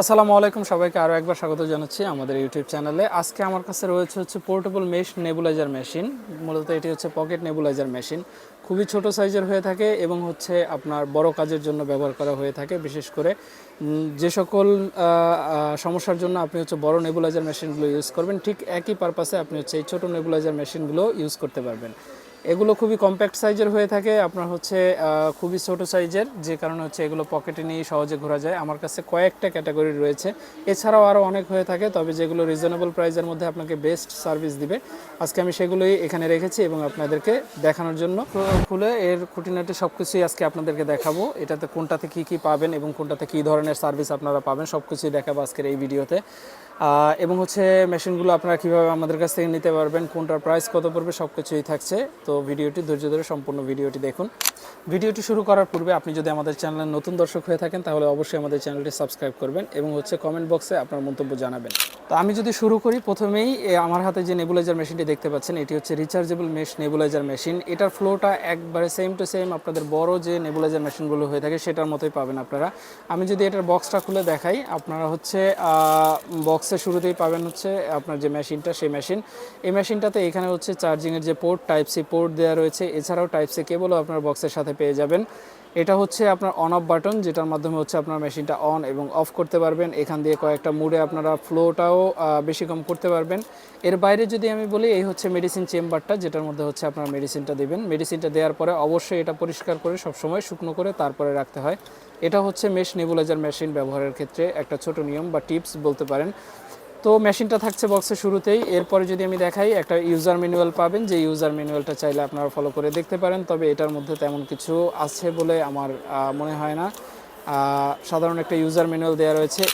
আসসালামু আলাইকুম সবাইকে আরও একবার স্বাগত জানাচ্ছি আমাদের ইউটিউব চ্যানেলে। আজকে আমার কাছে রয়েছে হচ্ছে পোর্টেবল মেশ নেবুলাইজার মেশিন মূলত এটি হচ্ছে পকেট নেবুলাইজার মেশিন খুবই ছোট সাইজের হয়ে থাকে এবং হচ্ছে আপনার বড় কাজের জন্য ব্যবহার করা হয়ে থাকে। বিশেষ করে যে সকল সমস্যার জন্য আপনি হচ্ছে বড় নেবুলাইজার মেশিনগুলো ইউজ করবেন, ঠিক একই পারপাসে আপনি হচ্ছে এই ছোটো নেবুলাইজার মেশিনগুলো ইউজ করতে পারবেন। এগুলো খুবই কম্প্যাক্ট সাইজের হয়ে থাকে। আপনার হচ্ছে খুবই ছোট সাইজের যে কারণে হচ্ছে এগুলো পকেটে নিয়ে সহজে ঘোরা যায়। আমার কাছে কয়েকটা ক্যাটাগরি রয়েছে। এছাড়াও আরও অনেক হয়ে থাকে, তবে যেগুলো রিজনেবল প্রাইসের মধ্যে আপনাকে বেস্ট সার্ভিস দিবে, আজকে আমি সেগুলোই এখানে রেখেছি এবং আপনাদেরকে দেখানোর জন্য। খুলে এর খুঁটিনাটি সব কিছুই আজকে আপনাদেরকে দেখাবো। এটাতে কোনটাতে কী কী পাবেন এবং কোনটাতে কী ধরনের সার্ভিস আপনারা পাবেন সব কিছুই দেখাবো আজকের এই ভিডিওতে। এবং হচ্ছে মেশিনগুলো আপনারা কীভাবে আমাদের কাছ থেকে নিতে পারবেন, কোনটার প্রাইস কত পড়বে সব কিছুই থাকছে। তো ভিডিওটি ধৈর্য ধরে সম্পূর্ণ ভিডিওটি দেখুন। ভিডিওটি শুরু করার পূর্বে আপনি যদি আমাদের চ্যানেলের নতুন দর্শক হয়ে থাকেন, তাহলে অবশ্যই আমাদের চ্যানেলটি সাবস্ক্রাইব করবেন এবং হচ্ছে কমেন্ট বক্সে আপনার মন্তব্য জানাবেন। তো আমি যদি শুরু করি, প্রথমেই আমার হাতে যে নেবুলাইজার মেশিনটি দেখতে পাচ্ছেন, এটি হচ্ছে রিচার্জেবল মেশ নেবুলাইজার মেশিন এটার ফ্লোটা একবারে সেম টু সেম আপনাদের বড় যে নেবুলাইজার মেশিনগুলো হয়ে থাকে, সেটার মতোই পাবেন আপনারা। আমি যদি এটার বক্সটা খুলে দেখাই, আপনারা হচ্ছে বক্সের শুরুতেই পাবেন হচ্ছে আপনার যে মেশিনটা সেই মেশিন এই মেশিনটাতে এখানে হচ্ছে চার্জিংয়ের যে পোর্ট টাইপ সি পোর্ট দেওয়া রয়েছে। এছাড়াও টাইপ সি কেবলও আপনার বক্সের সাথে পেয়ে যাবেন। এটা হচ্ছে আপনার অন অফ বাটন যেটার মাধ্যমে হচ্ছে আপনার মেশিনটা অন এবং অফ করতে পারবেন। এখান দিয়ে কয়েকটা মুডে আপনারা ফ্লোটাও বেশি কম করতে পারবেন। এর বাইরে যদি আমি বলি, এই হচ্ছে মেডিসিন চেম্বারটা যেটার মধ্যে হচ্ছে আপনার মেডিসিনটা দিবেন। মেডিসিনটা দেওয়ার পরে অবশ্যই এটা পরিষ্কার করে সবসময় শুকনো করে তারপরে রাখতে হয়। এটা হচ্ছে মেশ নেবুলাইজার মেশিন ব্যবহারের ক্ষেত্রে একটা ছোট নিয়ম বা টিপস বলতে পারেন। তো মেশিনটা থাকছে বক্সের শুরুতেই। এরপরে যদি আমি দেখাই, একটা ইউজার ম্যানুয়াল পাবেন। যে ইউজার ম্যানুয়ালটা চাইলে আপনারা ফলো করে দেখতে পারেন। তবে এটার মধ্যে তেমন কিছু আছে বলে আমার মনে হয় না। সাধারণ একটা ইউজার ম্যানুয়াল দেওয়া রয়েছে।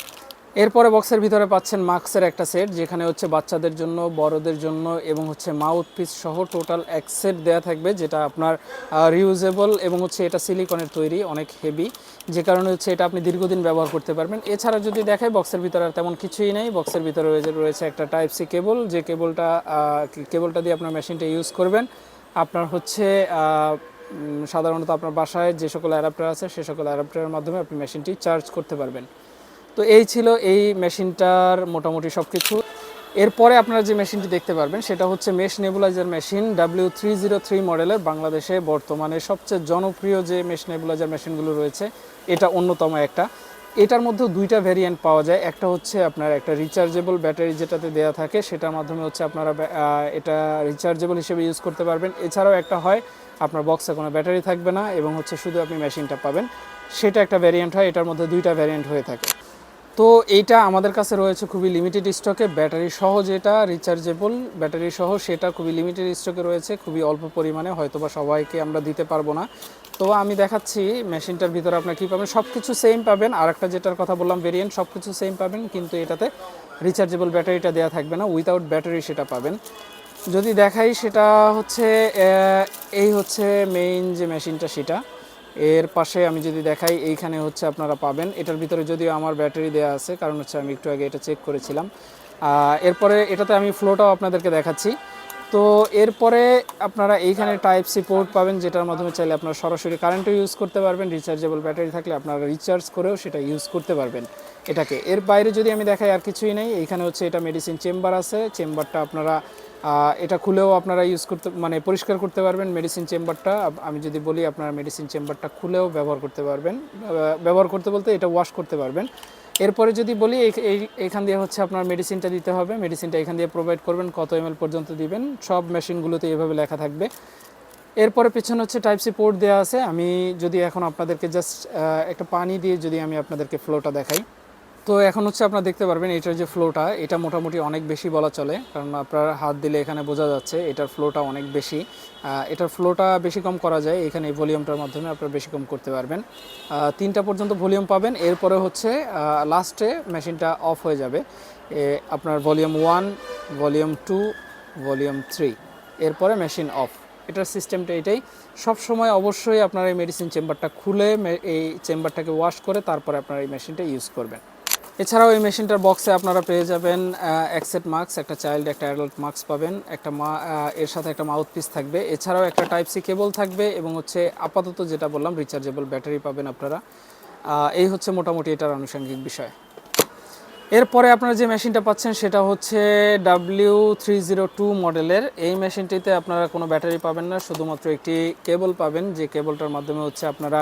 এরপরে বক্সের ভিতরে পাচ্ছেন মাস্কের একটা সেট, যেখানে হচ্ছে বাচ্চাদের জন্য, বড়দের জন্য এবং হচ্ছে মাউথ পিস সহ টোটাল এক সেট দেওয়া থাকবে, যেটা আপনার রিউজেবল এবং হচ্ছে এটা সিলিকনের তৈরি, অনেক হেভি যে কারণে হচ্ছে এটা আপনি দীর্ঘদিন ব্যবহার করতে পারবেন। এছাড়া যদি দেখাই, বক্সের ভিতরে আর তেমন কিছুই নেই। বক্সের ভিতরে রয়েছে রয়েছে একটা টাইপ সি কেবল যে কেবলটা কেবলটা দিয়ে আপনার মেশিনটা ইউজ করবেন। আপনার হচ্ছে সাধারণত আপনার বাসায় যে সকল অ্যাডাপ্টার আছে, সে সকল অ্যাডাপ্টারের মাধ্যমে আপনি মেশিনটি চার্জ করতে পারবেন। তো এই ছিল এই মেশিনটার মোটামুটি সব কিছু এরপরে আপনারা যে মেশিনটি দেখতে পারবেন, সেটা হচ্ছে mesh nebulizer machine W three zero three মডেলের বাংলাদেশে বর্তমানে সবচেয়ে জনপ্রিয় যে মেশ নেবুলাইজার মেশিনগুলো রয়েছে, এটা অন্যতম একটা। এটার মধ্যে দুইটা ভেরিয়েন্ট পাওয়া যায়, একটা হচ্ছে আপনার একটা রিচার্জেবল ব্যাটারি যেটাতে দেওয়া থাকে, সেটার মাধ্যমে হচ্ছে আপনারা এটা রিচার্জেবল হিসেবে ইউজ করতে পারবেন। এছাড়াও একটা হয়, আপনার বক্সে কোনো ব্যাটারি থাকবে না এবং হচ্ছে শুধু আপনি মেশিনটা পাবেন। সেটা একটা ভ্যারিয়েন্ট হয়, এটার মধ্যে দুইটা ভ্যারিয়েন্ট হয়ে থাকে। তো এইটা আমাদের কাছে রয়েছে খুবই লিমিটেড স্টকে ব্যাটারি সহ যেটা রিচার্জেবল ব্যাটারি সহ সেটা খুবই লিমিটেড স্টকে রয়েছে। খুবই অল্প পরিমাণে, হয়তোবা সবাইকে আমরা দিতে পারব না। তো আমি দেখাচ্ছি মেশিনটার ভিতরে আপনার কী পাবেন? সব কিছু সেম পাবেন। আর একটা যেটার কথা বললাম ভেরিয়েন্ট সব কিছু সেম পাবেন, কিন্তু এটাতে রিচার্জেবল ব্যাটারিটা দেওয়া থাকবে না। উইথাউট ব্যাটারি সেটা পাবেন। যদি দেখাই সেটা হচ্ছে এই হচ্ছে মেইন যে মেশিনটা সেটা। এর পাশে আমি যদি দেখাই, এইখানে হচ্ছে আপনারা পাবেন। এটার ভিতরে যদিও আমার ব্যাটারি দেওয়া আছে, কারণ হচ্ছে আমি একটু আগে এটা চেক করেছিলাম। এরপরে এটাতে আমি ফ্লোটাও আপনাদেরকে দেখাচ্ছি। তো এরপরে আপনারা এইখানে টাইপ সি পোর্ট পাবেন, যেটার মাধ্যমে চাইলে আপনারা সরাসরি কারেন্টও ইউজ করতে পারবেন। রিচার্জেবল ব্যাটারি থাকলে আপনারা রিচার্জ করেও সেটা ইউজ করতে পারবেন এটাকে। এর বাইরে যদি আমি দেখাই, আর কিছুই নেই। এইখানে হচ্ছে এটা মেডিসিন চেম্বার আছে। চেম্বারটা আপনারা এটা খুলেও আপনারা ইউজ করতে মানে পরিষ্কার করতে পারবেন মেডিসিন চেম্বারটা আমি যদি বলি, আপনারা মেডিসিন চেম্বারটা খুলেও ব্যবহার করতে পারবেন। ব্যবহার করতে বলতে এটা ওয়াশ করতে পারবেন। এরপরে যদি বলি এইখান দিয়ে হচ্ছে আপনার মেডিসিনটা দিতে হবে। মেডিসিনটা এখান দিয়ে প্রোভাইড করবেন, কত এম পর্যন্ত দিবেন, সব মেশিনগুলোতে এভাবে লেখা থাকবে। এরপরে পিছনে হচ্ছে টাইপ সি পোর্ট দেওয়া আছে। আমি যদি এখন আপনাদেরকে জাস্ট একটা পানি দিয়ে যদি আমি আপনাদেরকে ফ্লোটা দেখাই। তো এখন হচ্ছে আপনারা দেখতে পারবেন এটার যে ফ্লোটা এটা মোটামুটি অনেক বেশি বলা চলে, কারণ আপনার হাত দিলে এখানে বোঝা যাচ্ছে এটার ফ্লোটা অনেক বেশি। এটার ফ্লোটা বেশি কম করা যায়, এখানে এই ভলিউমটার মাধ্যমে আপনারা বেশি কম করতে পারবেন। তিনটা পর্যন্ত ভলিউম পাবেন, এরপরে হচ্ছে লাস্টে মেশিনটা অফ হয়ে যাবে। আপনার volume one volume two volume three এরপরে মেশিন অফ এটার সিস্টেমটা এটাই। সব সময় অবশ্যই আপনার এই মেডিসিন চেম্বারটা খুলে এই চেম্বারটাকে ওয়াশ করে তারপরে আপনার এই মেশিনটা ইউজ করবেন। এছাড়াও এই মেশিনটার বক্সে আপনারা পেয়ে যাবেন একসেট মাস্ক একটা চাইল্ড একটা অ্যাডাল্ট মাস্ক পাবেন, একটা মা এর সাথে একটা মাউথ পিস থাকবে। এছাড়াও একটা টাইপ সি কেবল থাকবে এবং হচ্ছে আপাতত যেটা বললাম রিচার্জেবল ব্যাটারি পাবেন আপনারা। এই হচ্ছে মোটামুটি এটার আনুষঙ্গিক বিষয়। এরপরে আপনারা যে মেশিনটা পাচ্ছেন সেটা হচ্ছে ডাব্লিউ থ্রি জিরো টু মডেলের। এই মেশিনটিতে আপনারা কোনো ব্যাটারি পাবেন না, শুধুমাত্র একটি কেবল পাবেন, যে কেবলটার মাধ্যমে হচ্ছে আপনারা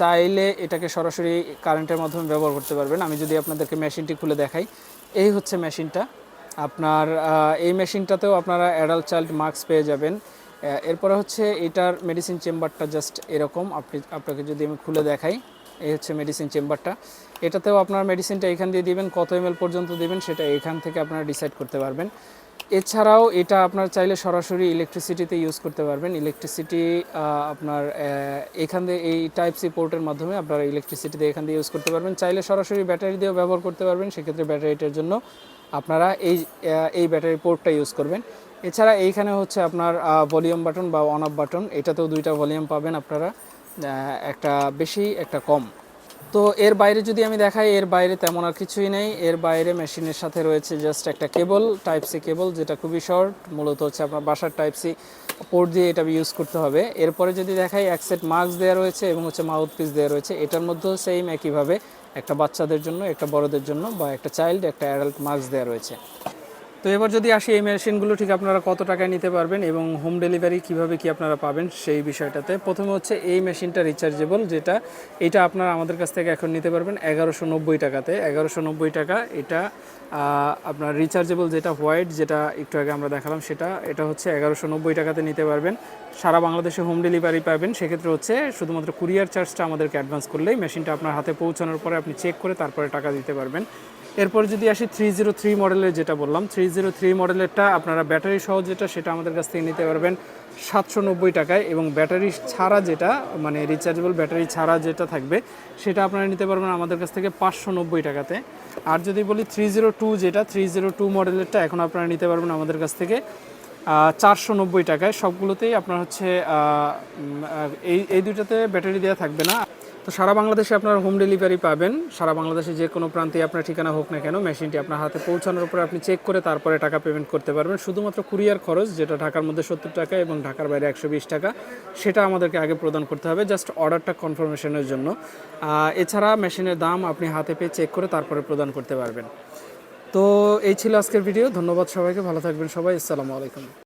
চাইলে এটাকে সরাসরি কারেন্টের মাধ্যমে ব্যবহার করতে পারবেন। আমি যদি আপনাদেরকে মেশিনটি খুলে দেখাই, এই হচ্ছে মেশিনটা। আপনার এই মেশিনটাতেও আপনারা অ্যাডাল্ট চাইল্ড মাস্ক পেয়ে যাবেন। এরপরে হচ্ছে এটার মেডিসিন চেম্বারটা জাস্ট এরকম। আপনি, আপনাকে যদি আমি খুলে দেখাই এই হচ্ছে মেডিসিন চেম্বারটা এটাতেও আপনার মেডিসিনটা এখান দিয়ে দিবেন, কত এম পর্যন্ত দিবেন সেটা এখান থেকে আপনারা ডিসাইড করতে পারবেন। এছাড়াও এটা আপনার চাইলে সরাসরি ইলেকট্রিসিটিতে ইউজ করতে পারবেন। ইলেকট্রিসিটি আপনার এখান দিয়ে, এই টাইপ সি পোর্টের মাধ্যমে আপনারা ইলেকট্রিসিটিতে এখান দিয়ে ইউজ করতে পারবেন। চাইলে সরাসরি ব্যাটারি দিয়েও ব্যবহার করতে পারবেন, সেক্ষেত্রে ব্যাটারিটার জন্য আপনারা এই এই ব্যাটারি পোর্টটা ইউজ করবেন। এছাড়া এইখানে হচ্ছে আপনার ভলিউম বাটন বা অন অফ বাটন এটাতেও দুইটা ভলিউম পাবেন আপনারা। একটা বেশি, একটা কম। তো এর বাইরে যদি আমি দেখাই, এর বাইরে তেমন আর কিছুই নেই। এর বাইরে মেশিনের সাথে রয়েছে জাস্ট একটা কেবল টাইপ সি কেবল, যেটা খুবই শর্ট মূলত হচ্ছে আপনার বাসার টাইপ সি পোর্ট দিয়ে এটা ইউজ করতে হবে। এরপরে যদি দেখাই, এক সেট মাস্ক দেওয়া রয়েছে এবং হচ্ছে মাউথ পিস দেওয়া রয়েছে। এটার মধ্যেও সেম একইভাবে, একটা বাচ্চাদের জন্য, একটা বড়দের জন্য বা একটা চাইল্ড একটা অ্যাডাল্ট মাস্ক দেওয়া রয়েছে। তো এবার যদি আসি, এই মেশিনগুলো ঠিক আপনারা কত টাকায় নিতে পারবেন এবং হোম ডেলিভারি কীভাবে কি আপনারা পাবেন সেই বিষয়টাতে? প্রথমে হচ্ছে এই মেশিনটা রিচার্জেবল যেটা, এটা আপনারা আমাদের কাছ থেকে এখন নিতে পারবেন এগারোশো নব্বই টাকাতে। এগারোশো নব্বই টাকা, এটা আপনার রিচার্জেবল যেটা হোয়াইট যেটা একটু আগে আমরা দেখালাম সেটা, এটা হচ্ছে এগারোশো নব্বই টাকাতে নিতে পারবেন। সারা বাংলাদেশে হোম ডেলিভারি পাবেন। সেক্ষেত্রে হচ্ছে শুধুমাত্র কুরিয়ার চার্জটা আমাদেরকে অ্যাডভান্স করলেই মেশিনটা আপনার হাতে পৌঁছানোর পরে আপনি চেক করে তারপরে টাকা দিতে পারবেন। এরপর যদি আসি থ্রি জিরো থ্রি মডেলের যেটা বললাম থ্রি জিরো থ্রি মডেলেরটা আপনারা ব্যাটারি সহ যেটা, সেটা আমাদের কাছ থেকে নিতে পারবেন সাতশো নব্বই টাকায় এবং ব্যাটারি ছাড়া যেটা মানে রিচার্জেবল ব্যাটারি ছাড়া যেটা থাকবে, সেটা আপনারা নিতে পারবেন আমাদের কাছ থেকে পাঁচশো নব্বই টাকাতে। আর যদি বলি থ্রি জিরো টু যেটা থ্রি জিরো টু মডেলেরটা এখন আপনারা নিতে পারবেন আমাদের কাছ থেকে চারশো নব্বই টাকায়। সবগুলোতেই আপনার হচ্ছে এই এই দুইটাতে ব্যাটারি দেওয়া থাকবে না। তো সারা বাংলাদেশে আপনার হোম ডেলিভারি পাবেন। সারা বাংলাদেশে যে কোনো প্রান্তে আপনার ঠিকানা হোক না কেন মেশিনটি আপনার হাতে পৌঁছানোর পরে আপনি চেক করে তারপরে টাকা পেমেন্ট করতে পারবেন। শুধুমাত্র কুরিয়ার খরচ, যেটা ঢাকার মধ্যে সত্তর টাকা এবং ঢাকার বাইরে একশো বিশ টাকা, সেটা আমাদেরকে আগে প্রদান করতে হবে। জাস্ট অর্ডারটা কনফার্মেশনের জন্য। এছাড়া মেশিনের দাম আপনি হাতে পেয়ে চেক করে তারপরে প্রদান করতে পারবেন। তো এই ছিল আজকের ভিডিও ধন্যবাদ সবাইকে। ভালো থাকবেন সবাই। আসসালামু আলাইকুম।